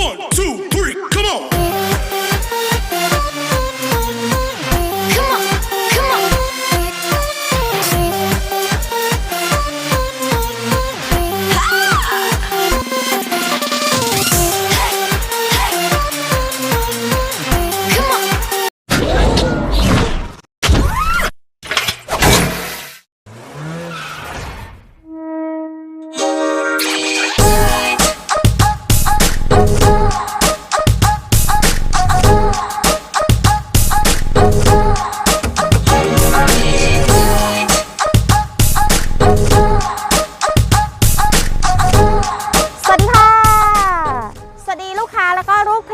One, two,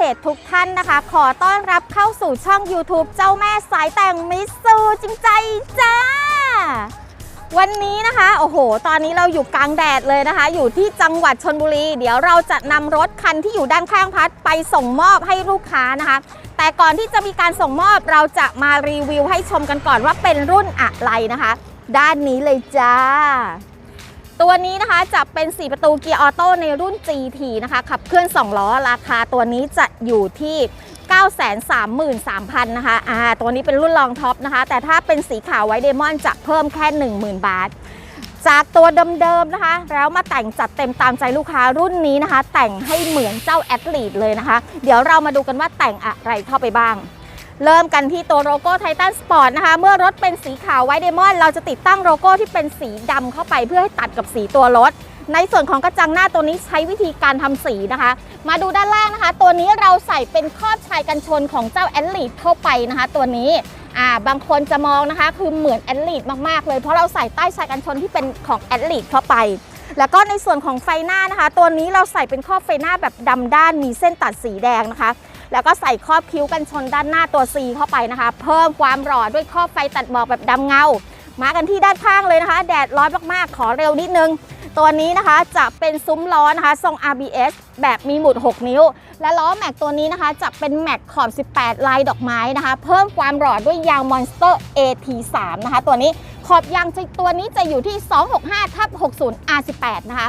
เพจทุกท่านนะคะ ขอต้อนรับเข้าสู่ช่อง YouTube เจ้าแม่สายแต่งมิสซูจริงใจจ้า วันนี้นะคะ โอ้โห ตอนนี้เราอยู่กลางแดดเลยนะคะ อยู่ที่จังหวัดชนบุรี เดี๋ยวเราจะนำรถคันที่อยู่ด้านข้างพัดไปส่งมอบให้ลูกค้านะคะ แต่ก่อนที่จะมีการส่งมอบเราจะมารีวิวให้ชมกันก่อนว่าเป็นรุ่นอะไรนะคะ ด้านนี้เลยจ้า ตัวนี้นะคะจะเป็น 4 ประตูเกียร์ออโต้ในรุ่น GT นะคะขับเคลื่อน 2 ล้อ ราคาตัวนี้จะอยู่ที่ 933,000 นะคะอ่าตัวนี้เป็นรุ่นรองท็อปนะคะ แต่ถ้าเป็นสีขาวไวเดมอนจะเพิ่มแค่ 10,000 บาท จากตัวเดิมๆนะคะ แล้วมาแต่งจัดเต็มตามใจลูกค้ารุ่นนี้นะคะ แต่งให้เหมือนเจ้าแอดลีดเลยนะคะ เดี๋ยวเรามาดูกันว่าแต่งอะไรเข้าไปบ้าง เริ่มกันที่ตัวโลโก้ไททันสปอร์ตนะคะ เมื่อรถเป็นสีขาวไวท์เดมอนเราจะติดตั้งโลโก้ที่เป็นสีดำเข้าไปเพื่อให้ตัดกับสีตัวรถ ในส่วนของกระจังหน้าตัวนี้ใช้วิธีการทำสีนะคะ มาดูด้านล่างนะคะ ตัวนี้เราใส่เป็นครอบชายกันชนของเจ้าแอดลีดเข้าไปนะคะ ตัวนี้อ่าบางคนจะมองนะคะ คือเหมือนแอดลีดมากๆ เลยเพราะเราใส่ใต้ชายกันชนที่เป็นของแอดลีดเข้าไปแล้วก็ในส่วนของไฟหน้านะคะ ตัวนี้เราใส่เป็นครอบไฟหน้าแบบดำด้านมีเส้นตัดสีแดงนะคะ แล้วก็ใส่ครอบคิ้วกันชนด้านหน้าตัว C เข้าไปนะคะ เพิ่มความหล่อด้วยครอบไฟตัดหมอกแบบดำเงา มากันที่ด้านข้างเลยนะคะ แดดร้อนมากๆ ขอเร็วนิดนึง ตัวนี้นะคะจะเป็นซุ้มล้อนะคะทรง RBS แบบมีหมุด 6 นิ้ว และล้อแม็กตัวนี้นะคะจะเป็นแม็กขอบ 18 ลายดอกไม้นะคะ เพิ่มความหล่อด้วยยาง Monster AT3 นะคะตัวนี้ขอบยางตัวนี้จะอยู่ที่ 265ทับ60 R18 นะคะ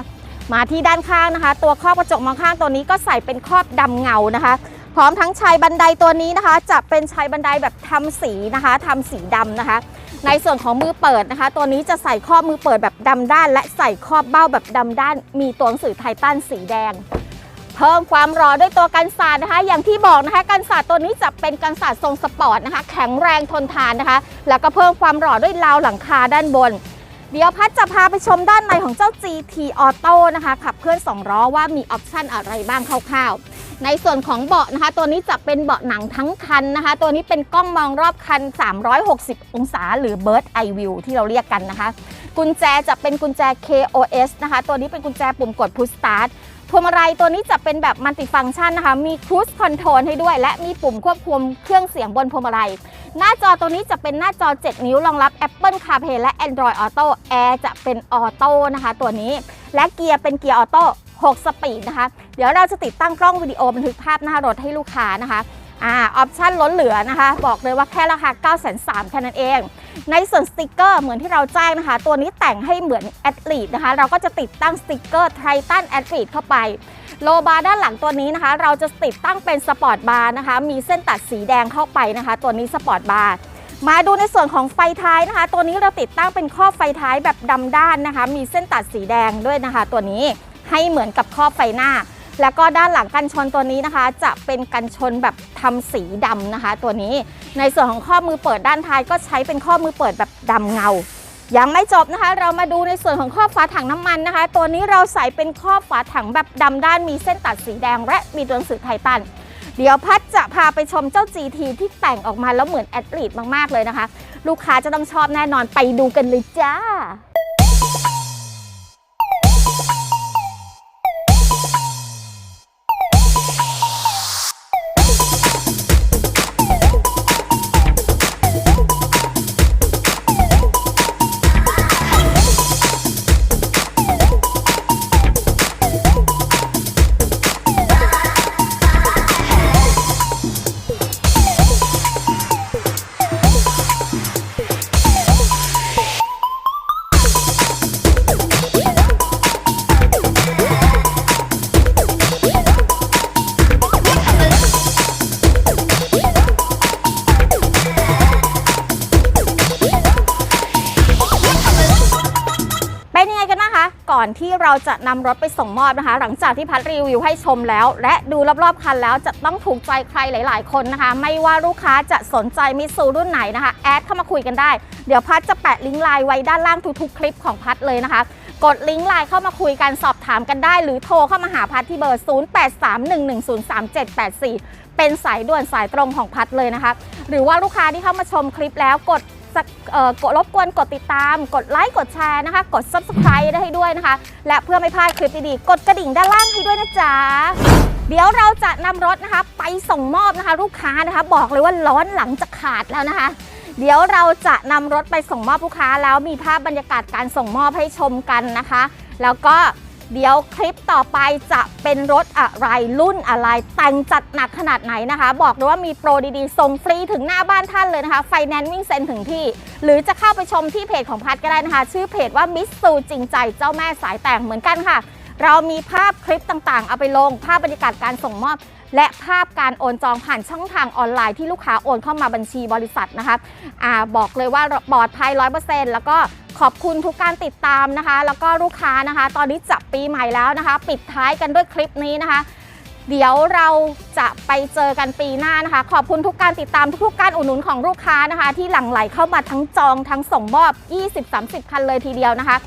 มาที่ด้านข้างนะคะ ตัวครอบกระจกมองข้างตัวนี้ก็ใส่เป็นครอบดำเงานะคะ พร้อมทั้งชายบันไดตัวนี้นะคะ จะเป็นชายบันไดแบบทำสีนะคะทำสีดำนะคะ ในส่วนของมือเปิดนะคะ ตัวนี้จะใส่ครอบมือเปิดแบบดำด้าน และใส่ครอบเบ้าแบบดำด้าน มีตัวหนังสือไททันสีแดง เพิ่มความร้อนด้วยตัวกันศาสตร์นะคะ อย่างที่บอกนะคะกันศาสตร์ตัวนี้จะเป็นกันศาสตร์ทรงสปอร์ตนะคะ แข็งแรงทนทานนะคะ แล้วก็เพิ่มความร้อนด้วยราวหลังคาด้านบนเดี๋ยวพัดจะพาไปชมด้านในของเจ้า GT Auto นะคะ ขับเคลื่อน2ล้อว่ามีออปชันอะไรบ้างคร่าวๆ ในส่วนของเบาะนะคะ ตัวนี้จะเป็นเบาะหนังทั้งคันนะคะ ตัวนี้เป็นกล้องมองรอบคัน 360 องศา หรือ Bird Eye View ที่เราเรียกกันนะคะ กุญแจจะเป็นกุญแจ KOS นะคะ ตัวนี้เป็นกุญแจปุ่มกด Push Start พวงมาลัยตัวนี้จะเป็นแบบมัลติฟัง c t ชันนะคะ มี Cruise Control ให้ด้วย และมีปุ่มควบคุมเครื่องเสียงบนพวงมาลัย หน้าจอตัวนี้จะเป็นหน้าจอ 7 นิ้วรองรับ Apple CarPlay และ Android Auto Air จะเป็นออโต้นะคะ ตัวนี้ และเกียร์เป็นเกียร์ออโต้ 6 สปีดนะคะ เดี๋ยวเราจะติดตั้งกล้องวิดีโอบันทึกภาพหน้ารถให้ลูกค้านะคะอ่าออปชั่นล้นเหลือนะคะ บอกเลยว่าแค่ราคา 9 3 0 0 0แค่นั้นเอง ในส่วนสติกเกอร์เหมือนที่เราแจ้งนะคะ ตัวนี้แต่งให้เหมือนแอดลีดนะคะ เราก็จะติดตั้งสติกเกอร์ไททันแอดลีดเข้าไป โลบาร์ด้านหลังตัวนี้นะคะ เราจะติดตั้งเป็นสปอร์ตบาร์นะคะ มีเส้นตัดสีแดงเข้าไปนะคะ ตัวนี้สปอร์ตบาร์มาดูในส่วนของไฟท้ายนะคะ ตัวนี้เราติดตั้งเป็นครอบไฟท้ายแบบดำด้านนะคะ มีเส้นตัดสีแดงด้วยนะคะ ตัวนี้ ให้เหมือนกับครอบไฟหน้า แล้วก็ด้านหลังกันชนตัวนี้นะคะ จะเป็นกันชนแบบทำสีดำนะคะ ตัวนี้ในส่วนของข้อมือเปิดด้านท้ายก็ใช้เป็นข้อมือเปิดแบบดำเงายังไม่จบนะคะ เรามาดูในส่วนของข้อบฝาถังน้ำมันนะคะ ตัวนี้เราใส่เป็นข้อบฝาถังแบบดำด้านมีเส้นตัดสีแดง และมีตัวหนังสือไททันเดี๋ยวพัดจะพาไปชมเจ้า GT ที่แต่งออกมาแล้วเหมือนแอดลีดมาก ๆ เลยนะคะ ลูกค้าจะต้องชอบแน่นอนไปดูกันเลยจ้า ก่อนที่เราจะนำรถไปส่งมอบนะคะ หลังจากที่พัดรีวิวให้ชมแล้ว และดูรอบๆคันแล้วจะต้องถูกใจใครหลาย ๆ คนนะคะ ไม่ว่าลูกค้าจะสนใจมิตซูรุ่นไหนนะคะแอดเข้ามาคุยกันได้ เดี๋ยวพัดจะแปะลิงก์ไลน์ไว้ด้านล่างทุกๆคลิปของพัดเลยนะคะกดลิงก์ไลน์เข้ามาคุยกันสอบถามกันได้ หรือโทรเข้ามาหาพัดที่เบอร์ 0831103784 เป็นสายด่วนสายตรงของพัดเลยนะคะ หรือว่าลูกค้าที่เข้ามาชมคลิปแล้วกด สักดรบกวนกดติดตาม กดไลค์ กดแชร์นะคะ กด subscribe ได้ให้ด้วยนะคะ และเพื่อไม่พลาดคลิปดีๆ กดกระดิ่งด้านล่างให้ด้วยนะจ๊ะ เดี๋ยวเราจะนำรถนะคะ ไปส่งมอบนะคะ ลูกค้านะคะ บอกเลยว่าร้อนหลังจะขาดแล้วนะคะ เดี๋ยวเราจะนำรถไปส่งมอบลูกค้าแล้วมีภาพบรรยากาศการส่งมอบให้ชมกันนะคะ แล้วก็ เดี๋ยวคลิปต่อไปจะเป็นรถอะไรรุ่นอะไร แต่งจัดหนักขนาดไหนนะคะ บอกเลยว่ามีโปรดีๆ ส่งฟรีถึงหน้าบ้านท่านเลยนะคะ ไฟแนนซ์วิ่งเซ็นถึงที่ หรือจะเข้าไปชมที่เพจของพัดก็ได้นะคะ ชื่อเพจว่ามิสซูจริงใจเจ้าแม่สายแต่งเหมือนกันค่ะ เรามีภาพคลิปต่างๆ เอาไปลง ภาพบรรยากาศการส่งมอบ และภาพการโอนจองผ่านช่องทางออนไลน์ที่ลูกค้าโอนเข้ามาบัญชีบริษัทนะคะอาบอกเลยว่าปลอดภัย100%แล้วก็ ขอบคุณทุกการติดตามนะคะ แล้วก็ลูกค้านะคะ ตอนนี้จับปีใหม่แล้วนะคะ ปิดท้ายกันด้วยคลิปนี้นะคะ เดี๋ยวเราจะไปเจอกันปีหน้านะคะ ขอบคุณทุกการติดตามทุกๆการอุดหนุนของลูกค้านะคะ ที่หลั่งไหลเข้ามาทั้งจองทั้งส่งมอบ 20-30 คันเลยทีเดียวนะคะ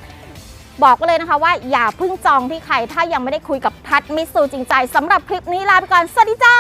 บอกเลยนะคะว่าอย่าเพิ่งจองที่ใครถ้ายังไม่ได้คุยกับพัดมิสซูจริงใจสำหรับคลิปนี้ลาไปก่อน สวัสดีจ้า